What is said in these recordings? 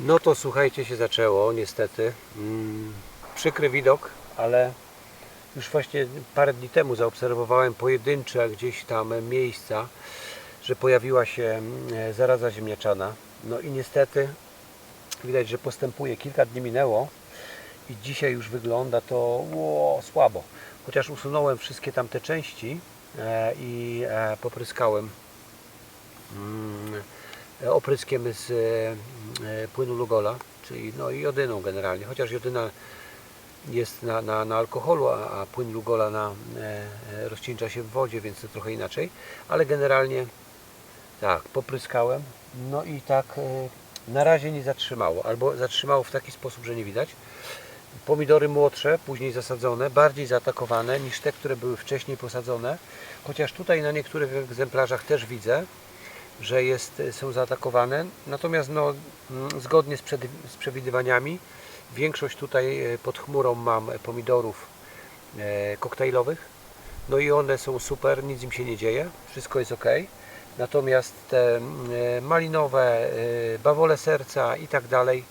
No to słuchajcie, się zaczęło, niestety. Mm, przykry widok, ale już właśnie parę dni temu zaobserwowałem pojedyncze gdzieś tam miejsca, że pojawiła się mm, zaraza ziemniaczana. No i niestety widać, że postępuje. Kilka dni minęło i dzisiaj już wygląda to ło, słabo. Chociaż usunąłem wszystkie tamte części e, i e, popryskałem mm, opryskiem z e, płynu Lugola, czyli no i jodyną generalnie, chociaż jodyna jest na, na, na alkoholu, a, a płyn Lugola na, e, e, rozcieńcza się w wodzie, więc to trochę inaczej, ale generalnie tak, popryskałem, no i tak e, na razie nie zatrzymało, albo zatrzymało w taki sposób, że nie widać. Pomidory młodsze, później zasadzone, bardziej zaatakowane niż te, które były wcześniej posadzone, chociaż tutaj na niektórych egzemplarzach też widzę, że jest, są zaatakowane. Natomiast no, zgodnie z, przed, z przewidywaniami, większość tutaj e, pod chmurą mam pomidorów e, koktajlowych. No i one są super, nic im się nie dzieje, wszystko jest ok. Natomiast te e, malinowe, e, bawole serca i tak dalej,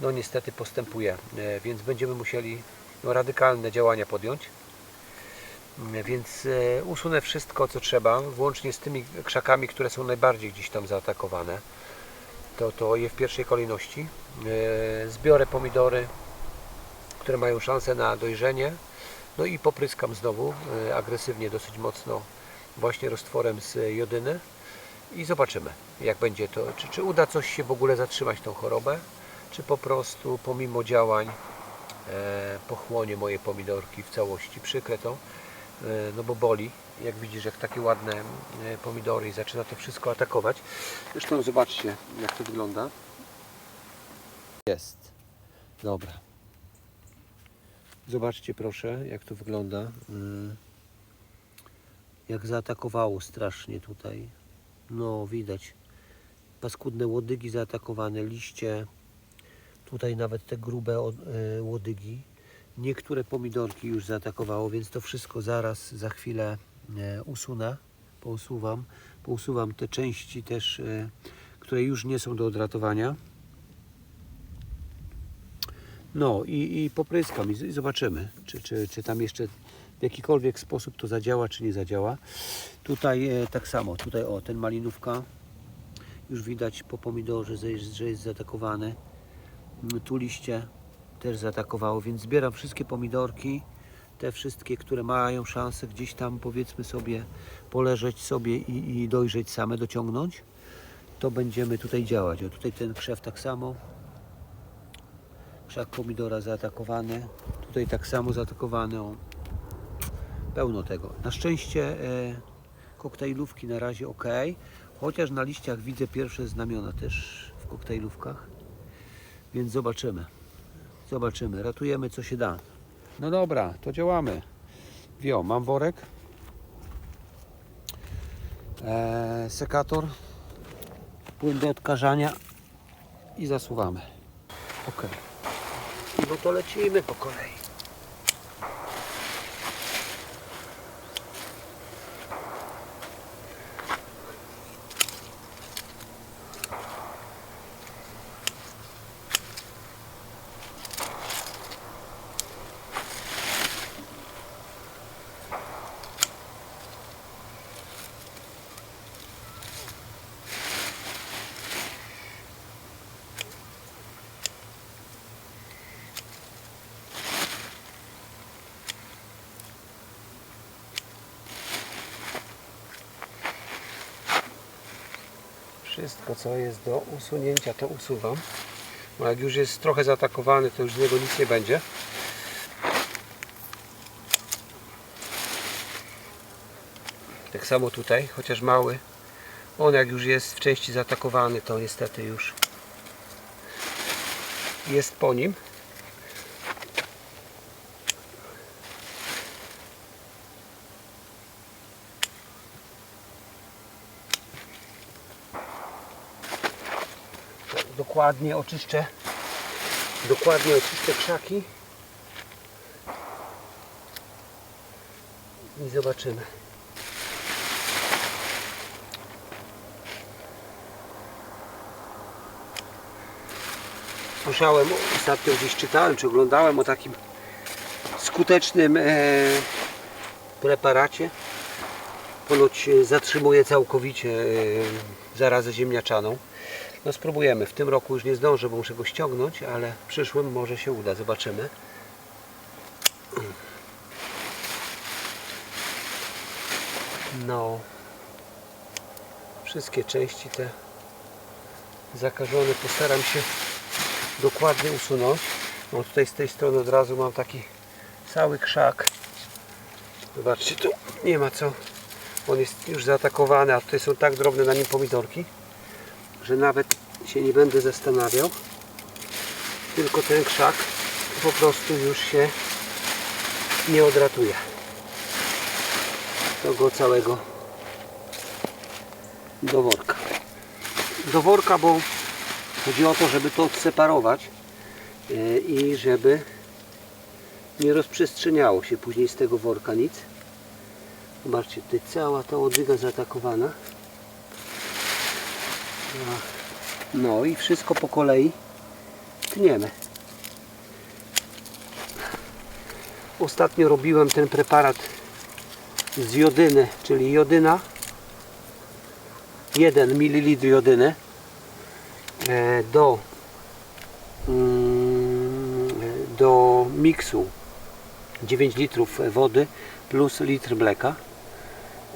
no niestety postępuje, e, więc będziemy musieli no, radykalne działania podjąć. Więc e, usunę wszystko co trzeba, włącznie z tymi krzakami, które są najbardziej gdzieś tam zaatakowane. To, to je w pierwszej kolejności. E, Zbiorę pomidory, które mają szansę na dojrzenie. No i popryskam znowu e, agresywnie, dosyć mocno właśnie roztworem z jodyny i zobaczymy jak będzie to, czy, czy uda coś się w ogóle zatrzymać tą chorobę, czy po prostu pomimo działań pochłonie moje pomidorki w całości. Przykre to, no bo boli. Jak widzisz, jak takie ładne e, pomidory i zaczyna to wszystko atakować. Zresztą zobaczcie, jak to wygląda. Jest. Dobra. Zobaczcie proszę, jak to wygląda. Mm. Jak zaatakowało strasznie tutaj. No, widać. Paskudne łodygi zaatakowane, liście. Tutaj nawet te grube e, łodygi. Niektóre pomidorki już zaatakowało, więc to wszystko zaraz, za chwilę e, usunę, pousuwam. Pousuwam te części też, e, które już nie są do odratowania. No i, i popryskam i, zobaczymy, czy, czy, czy tam jeszcze w jakikolwiek sposób to zadziała, czy nie zadziała. Tutaj e, tak samo, tutaj o, ten malinówka, już widać po pomidorze, że jest, że jest zaatakowany. Mm, Tu liście też zaatakowało, więc zbieram wszystkie pomidorki, te wszystkie, które mają szansę gdzieś tam powiedzmy sobie poleżeć sobie i, i dojrzeć same, dociągnąć. To będziemy tutaj działać. O, tutaj ten krzew tak samo. Krzak pomidora zaatakowany. Tutaj tak samo zaatakowany. O. Pełno tego. Na szczęście e, koktajlówki na razie ok. Chociaż na liściach widzę pierwsze znamiona też w koktajlówkach. Więc zobaczymy. Zobaczymy. Ratujemy co się da. No dobra, to działamy. Wio, mam worek. E, sekator. Płyn do odkażania. I zasuwamy. Ok. No to lecimy po kolei. Wszystko co jest do usunięcia to usuwam. Bo jak już jest trochę zaatakowany to już z niego nic nie będzie. Tak samo tutaj, chociaż mały. On jak już jest w części zaatakowany to niestety już jest po nim. Dokładnie oczyszczę dokładnie oczyszczę krzaki i zobaczymy słyszałem, ostatnio gdzieś czytałem, czy oglądałem o takim skutecznym e, preparacie. Ponoć e, zatrzymuje całkowicie e, zarazę ziemniaczaną. No spróbujemy. W tym roku już nie zdążę, bo muszę go ściągnąć, ale w przyszłym może się uda. Zobaczymy. No. Wszystkie części te zakażone postaram się dokładnie usunąć. No tutaj z tej strony od razu mam taki cały krzak. Zobaczcie, tu nie ma co. On jest już zaatakowany, a tutaj są tak drobne na nim pomidorki, że nawet się nie będę zastanawiał. Tylko ten krzak po prostu już się nie odratuje. To go całego do worka. Do worka, bo chodzi o to, żeby to odseparować e, i żeby nie rozprzestrzeniało się później z tego worka nic. Zobaczcie, tutaj cała ta łodyga zaatakowana. No i wszystko po kolei tniemy. Ostatnio robiłem ten preparat z jodyny, czyli jodyna 1 ml jodyny e, do mm, do miksu 9 litrów wody plus litr mleka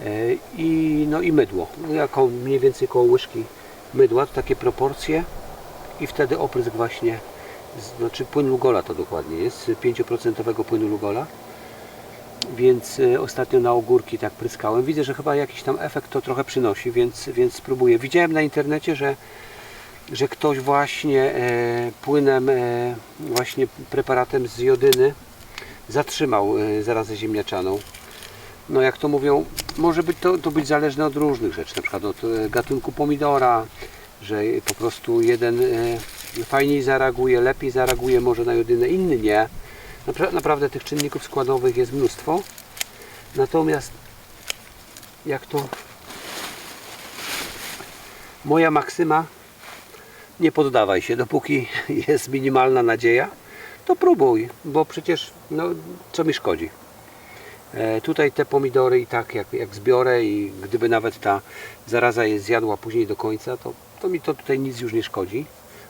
e, i, no i mydło jako mniej więcej koło łyżki mydła takie proporcje i wtedy oprysk właśnie znaczy płyn Lugola to dokładnie jest 5% płynu Lugola więc e, ostatnio na ogórki tak pryskałem. Widzę, że chyba jakiś tam efekt to trochę przynosi, więc, więc spróbuję. Widziałem na internecie, że, że ktoś właśnie e, płynem, e, właśnie preparatem z jodyny zatrzymał e, zarazę ziemniaczaną. No jak to mówią, może być to, to być zależne od różnych rzeczy, na przykład od e, gatunku pomidora, że po prostu jeden e, fajniej zareaguje, lepiej zareaguje może na jodynę, inny nie. Napra- Naprawdę tych czynników składowych jest mnóstwo. Natomiast jak to moja maksyma nie poddawaj się, dopóki jest minimalna nadzieja, to próbuj, bo przecież no, co mi szkodzi. E, tutaj te pomidory i tak jak, jak zbiorę i gdyby nawet ta zaraza je zjadła później do końca, to, to mi to tutaj nic już nie szkodzi.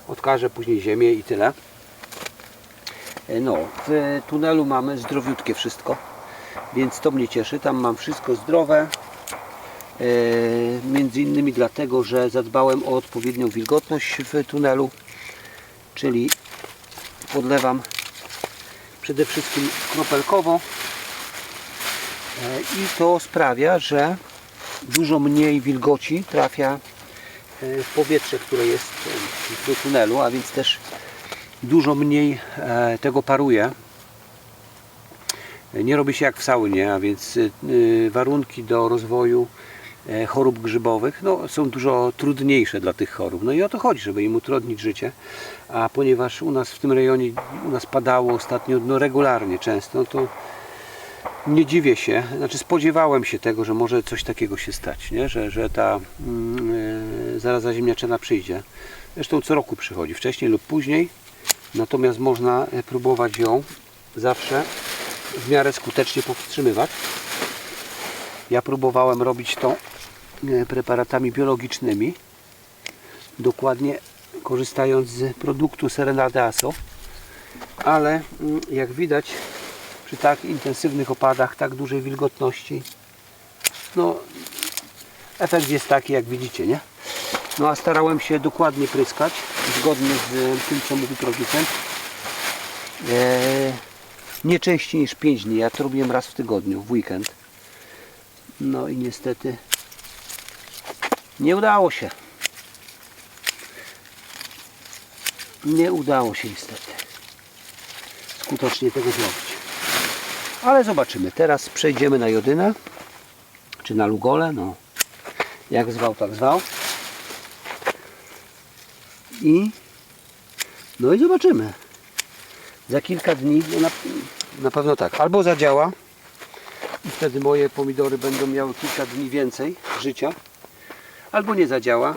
Odkażę później ziemię i tyle. E, No, w tunelu mamy zdrowiutkie wszystko, więc to mnie cieszy. Tam mam wszystko zdrowe. E, między innymi dlatego, że zadbałem o odpowiednią wilgotność w tunelu, czyli podlewam przede wszystkim kropelkowo i to sprawia, że dużo mniej wilgoci trafia e, w powietrze, które jest e, do tunelu, a więc też dużo mniej e, tego paruje. Nie robi się jak w saunie, a więc warunki do rozwoju e, chorób grzybowych no, są dużo trudniejsze dla tych chorób. No i o to chodzi, żeby im utrudnić życie. A ponieważ u nas w tym rejonie u nas padało ostatnio no, regularnie, często, no to nie dziwię się, znaczy spodziewałem się tego, że może coś takiego się stać, nie? Że, że ta mm, e, zaraza ziemniaczana przyjdzie. Zresztą co roku przychodzi, wcześniej lub później. Natomiast można e, próbować ją zawsze w miarę skutecznie powstrzymywać. Ja próbowałem robić to e, preparatami biologicznymi, dokładnie korzystając z produktu Serenade Aso, ale mm, jak widać przy tak intensywnych opadach, tak dużej wilgotności, no efekt jest taki jak widzicie, nie? No a starałem się dokładnie pryskać, zgodnie z tym co mówi producent. Eee, nie częściej niż 5 dni, ja to robiłem raz w tygodniu, w weekend. No i niestety nie udało się. Nie udało się niestety skutecznie tego zrobić. Ale zobaczymy. Teraz przejdziemy na jodynę, czy na lugolę, no jak zwał, tak zwał. I no i zobaczymy. Za kilka dni, no na, na pewno tak, albo zadziała i wtedy moje pomidory będą miały kilka dni więcej życia, albo nie zadziała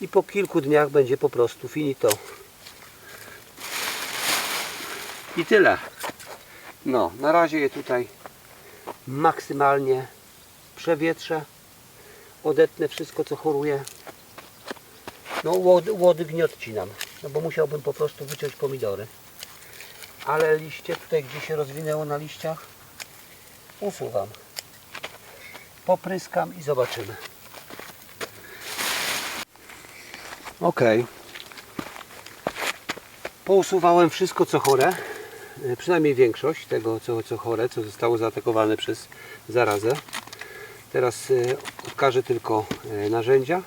i po kilku dniach będzie po prostu finito. I tyle. No, na razie je tutaj maksymalnie przewietrzę. Odetnę wszystko co choruje. No łody, łody nie odcinam, no bo musiałbym po prostu wyciąć pomidory. Ale liście tutaj gdzie się rozwinęło na liściach usuwam. Popryskam i zobaczymy. Ok. Pousuwałem wszystko co chore. E, Przynajmniej większość tego co, co chore, co zostało zaatakowane przez zarazę. Teraz e, odkażę tylko e, narzędzia.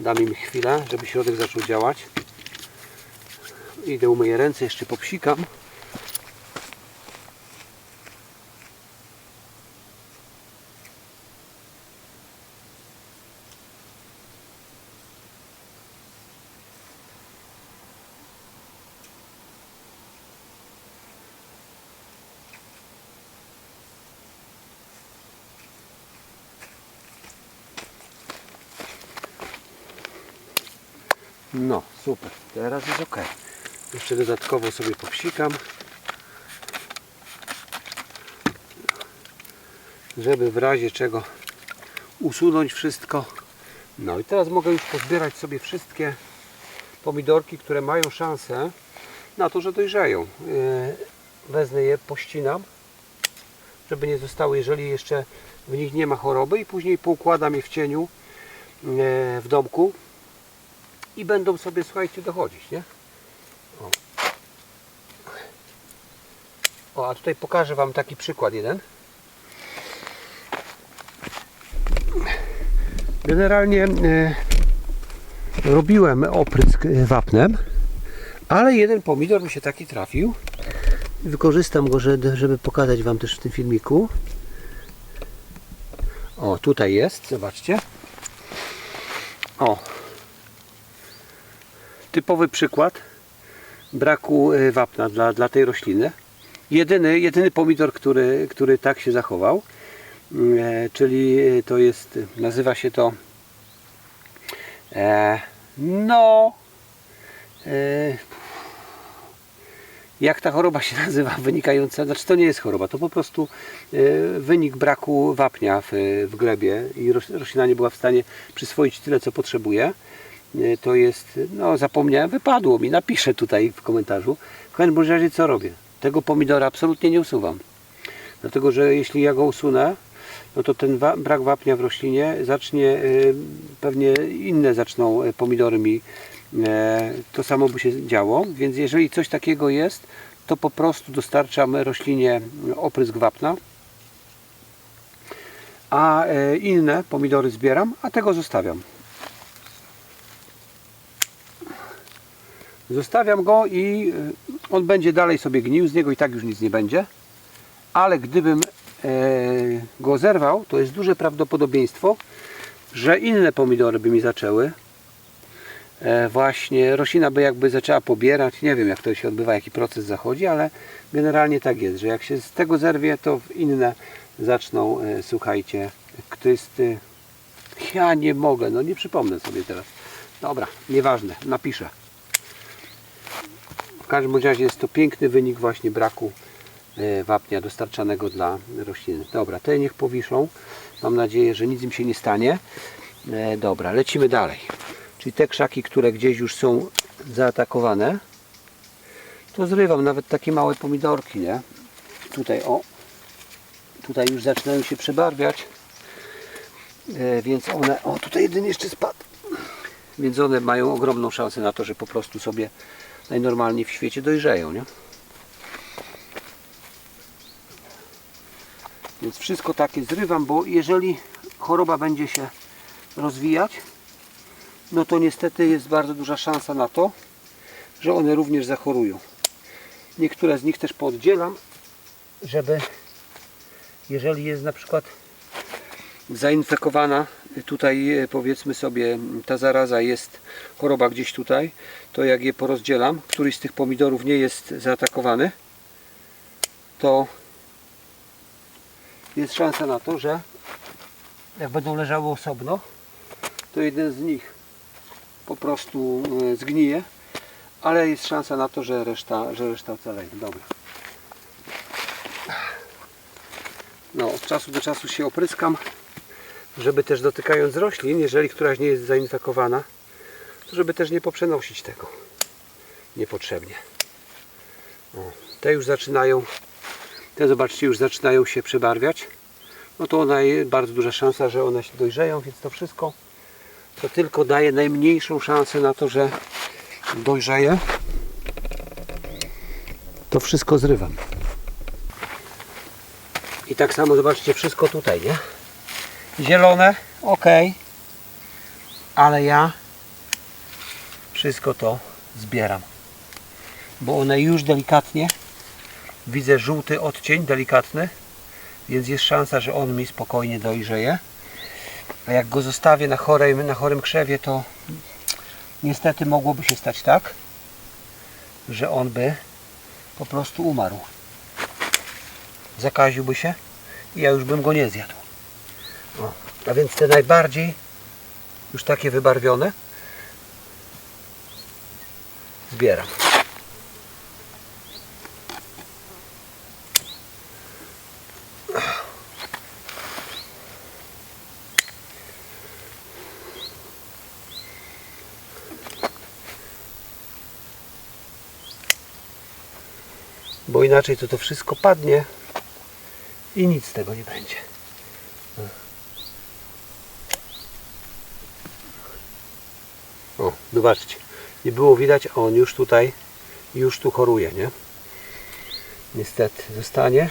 Dam im chwilę, żeby środek zaczął działać. Idę umyję ręce, jeszcze popsikam. No, super. Teraz jest ok. Jeszcze dodatkowo sobie popsikam. Żeby w razie czego usunąć wszystko. No i teraz mogę już pozbierać sobie wszystkie pomidorki, które mają szansę na to, że dojrzeją. Yy, Wezmę je, pościnam, żeby nie zostały, jeżeli jeszcze w nich nie ma choroby i później poukładam je w cieniu yy, w domku i będą sobie, słuchajcie, dochodzić, nie? O. o, a tutaj pokażę Wam taki przykład jeden. Generalnie e, robiłem oprysk e, wapnem, ale jeden pomidor mi się taki trafił. Wykorzystam go, żeby, żeby pokazać Wam też w tym filmiku. O, tutaj jest, zobaczcie. O, typowy przykład braku e, wapna dla, dla tej rośliny. Jedyny, jedyny pomidor, który, który tak się zachował, e, czyli to jest, nazywa się to e, no e, jak ta choroba się nazywa wynikająca, znaczy to nie jest choroba, to po prostu e, wynik braku wapnia w, w glebie i roś- roślina nie była w stanie przyswoić tyle co potrzebuje to jest, no zapomniałem, wypadło mi, napiszę tutaj w komentarzu. W każdym razie co robię? Tego pomidora absolutnie nie usuwam. Dlatego, że jeśli ja go usunę, no to ten wa brak wapnia w roślinie zacznie, y, pewnie inne zaczną y, pomidory mi e, to samo by się działo, więc jeżeli coś takiego jest, to po prostu dostarczam roślinie oprysk wapna, a e, inne pomidory zbieram, a tego zostawiam. Zostawiam go i y, on będzie dalej sobie gnił, z niego i tak już nic nie będzie. Ale gdybym e, go zerwał, to jest duże prawdopodobieństwo, że inne pomidory by mi zaczęły. E, właśnie roślina by jakby zaczęła pobierać. Nie wiem jak to się odbywa, jaki proces zachodzi, ale generalnie tak jest, że jak się z tego zerwie, to inne zaczną, e, słuchajcie, e, Ja nie mogę, no nie przypomnę sobie teraz. Dobra, nieważne, napiszę. Każdym razie jest to piękny wynik właśnie braku e, wapnia dostarczanego dla rośliny. Dobra, te niech powiszą. Mam nadzieję, że nic im się nie stanie. E, Dobra, lecimy dalej. Czyli te krzaki, które gdzieś już są zaatakowane, to zrywam nawet takie małe pomidorki, nie? Tutaj o, tutaj już zaczynają się przebarwiać, e, więc one, o tutaj jeden jeszcze spadł, więc one mają ogromną szansę na to, że po prostu sobie najnormalniej w świecie dojrzeją, nie? Więc wszystko takie zrywam, bo jeżeli choroba będzie się rozwijać, no to niestety jest bardzo duża szansa na to, że one również zachorują. Niektóre z nich też pooddzielam, żeby jeżeli jest na przykład zainfekowana, tutaj e, powiedzmy sobie ta zaraza jest choroba gdzieś tutaj, to jak je porozdzielam, któryś z tych pomidorów nie jest zaatakowany, to jest szansa na to, że jak będą leżały osobno, to jeden z nich po prostu e, zgnije, ale jest szansa na to, że reszta, że reszta ocaleje. Dobra. No, od czasu do czasu się opryskam, żeby też dotykając roślin, jeżeli któraś nie jest zainfekowana, to żeby też nie poprzenosić tego niepotrzebnie. O, te już zaczynają, te zobaczcie, już zaczynają się przebarwiać. No to ona jest bardzo duża szansa, że one się dojrzeją, więc to wszystko to tylko daje najmniejszą szansę na to, że dojrzeje. To wszystko zrywam. I tak samo zobaczcie wszystko tutaj, nie? Zielone, ok, ale ja wszystko to zbieram, bo one już delikatnie widzę żółty odcień delikatny, więc jest szansa, że on mi spokojnie dojrzeje. A jak go zostawię na chorym, na chorym krzewie, to niestety mogłoby się stać tak, że on by po prostu umarł. Zakaziłby się i ja już bym go nie zjadł. O, a więc te najbardziej już takie wybarwione zbieram. Bo inaczej to to wszystko padnie i nic z tego nie będzie. O, zobaczcie. Nie było widać, a on już tutaj, już tu choruje, nie? Niestety, zostanie.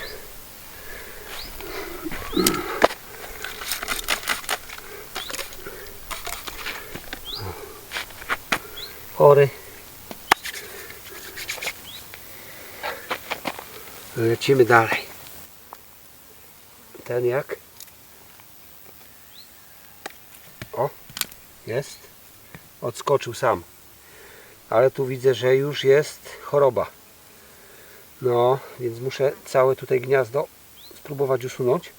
Chory. Lecimy dalej. Ten jak? O, jest. Odskoczył sam. Ale tu widzę, że już jest choroba. No, więc muszę całe tutaj gniazdo spróbować usunąć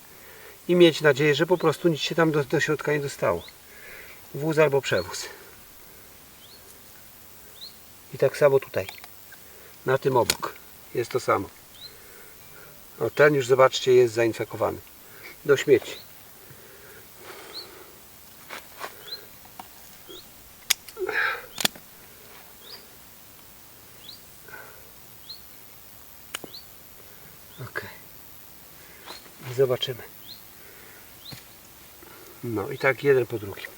i mieć nadzieję, że po prostu nic się tam do, do środka nie dostało. Wóz albo przewóz. I tak samo tutaj. Na tym obok. Jest to samo. O, ten już zobaczcie jest zainfekowany. Do śmieci. Zobaczymy. No i tak jeden po drugim.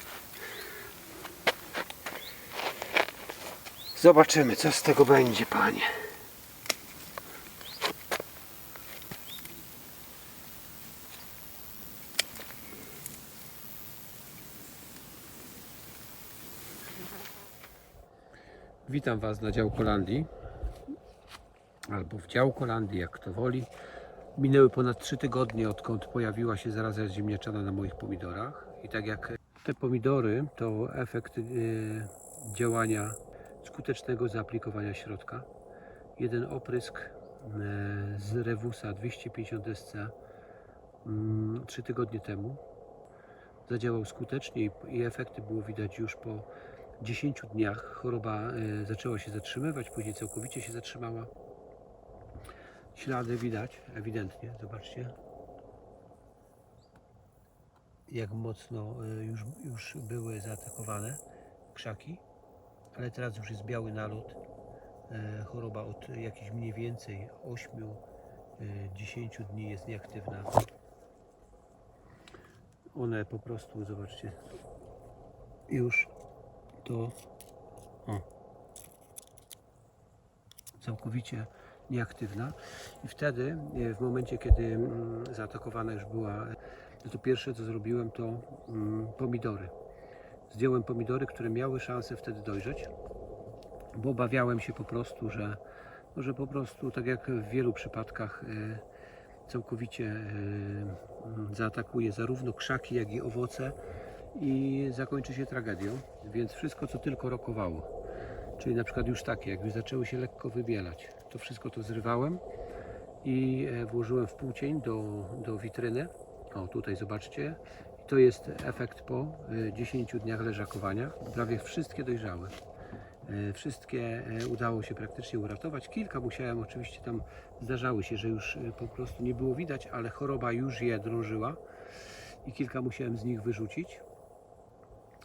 Zobaczymy, co z tego będzie, panie. Witam Was na działkolandii albo w działkolandii, jak kto woli. Minęły ponad 3 tygodnie, odkąd pojawiła się zaraza ziemniaczana na moich pomidorach. I tak jak te pomidory, to efekt y, działania skutecznego zaaplikowania środka. Jeden oprysk y, z Rewusa 250 SC 3 tygodnie temu zadziałał skutecznie i, i efekty było widać już po 10 dniach. Choroba y, zaczęła się zatrzymywać, później całkowicie się zatrzymała. Ślady widać ewidentnie, zobaczcie. Jak mocno y, już, już były zaatakowane krzaki, ale teraz już jest biały nalot. Y, Choroba od jakichś mniej więcej 8-10 dni jest nieaktywna. One po prostu, zobaczcie, już to o, całkowicie nieaktywna. I wtedy e, w momencie kiedy mm, zaatakowana już była no to pierwsze co zrobiłem to mm, pomidory. Zdjąłem pomidory, które miały szansę wtedy dojrzeć bo obawiałem się po prostu, że, no, że po prostu tak jak w wielu przypadkach e, całkowicie e, mm, zaatakuje zarówno krzaki jak i owoce i zakończy się tragedią, więc wszystko co tylko rokowało, czyli na przykład już takie, jak już zaczęły się lekko wybielać, to wszystko to zrywałem i e, włożyłem w półcień do, do witryny. O, tutaj zobaczcie. I to jest efekt po e, 10 dniach leżakowania. Prawie wszystkie dojrzały. E, Wszystkie e, udało się praktycznie uratować. Kilka musiałem, oczywiście tam zdarzały się, że już e, po prostu nie było widać, ale choroba już je drążyła i kilka musiałem z nich wyrzucić.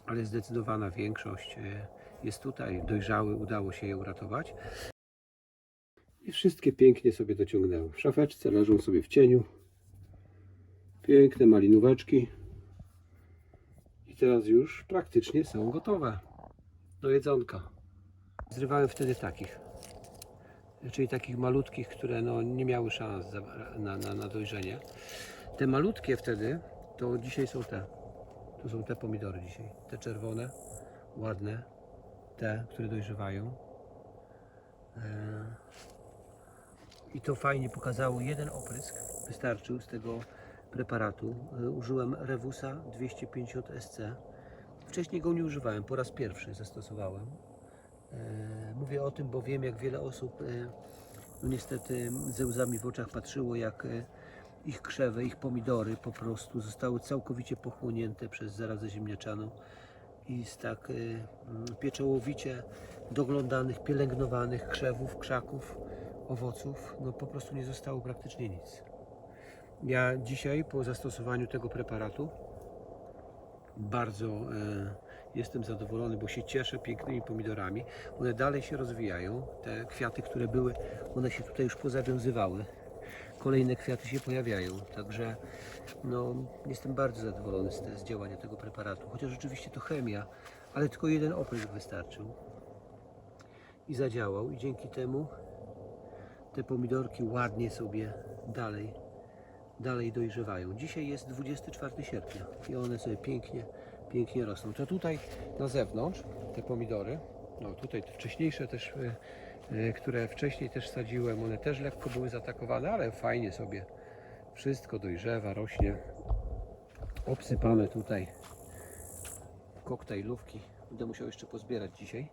Ale zdecydowana większość e, jest tutaj, dojrzały, udało się je uratować. I wszystkie pięknie sobie dociągnęły. W szafeczce leżą sobie w cieniu. Piękne malinóweczki. I teraz już praktycznie są gotowe do jedzonka. Zrywałem wtedy takich. Czyli takich malutkich, które no, nie miały szans za- na, na, na dojrzenie. Te malutkie wtedy, to dzisiaj są te. To są te pomidory dzisiaj. Te czerwone, ładne. Te, które dojrzewają. E, I to fajnie pokazało jeden oprysk. Wystarczył z tego preparatu. E, Użyłem Revusa 250 SC. Wcześniej go nie używałem, po raz pierwszy zastosowałem. E, Mówię o tym, bo wiem, jak wiele osób no niestety ze łzami w oczach patrzyło, jak ich krzewy, ich pomidory po prostu zostały całkowicie pochłonięte przez zarazę ziemniaczaną i z tak mm, pieczołowicie doglądanych, pielęgnowanych krzewów, krzaków, owoców, no po prostu nie zostało praktycznie nic. Ja dzisiaj po zastosowaniu tego preparatu bardzo e, jestem zadowolony, bo się cieszę pięknymi pomidorami. One dalej się rozwijają. Te kwiaty, które były, one się tutaj już pozawiązywały. Kolejne kwiaty się pojawiają. Także no, jestem bardzo zadowolony z, te, z działania tego preparatu. Chociaż rzeczywiście to chemia, ale tylko jeden oprysk wystarczył. I zadziałał. I dzięki temu te pomidorki ładnie sobie dalej dalej dojrzewają. Dzisiaj jest 24 sierpnia i one sobie pięknie, pięknie rosną. To tutaj na zewnątrz te pomidory, no tutaj te wcześniejsze też, e, które wcześniej też sadziłem, one też lekko były zaatakowane, ale fajnie sobie wszystko dojrzewa, rośnie. Obsypane tutaj koktajlówki. Będę musiał jeszcze pozbierać dzisiaj.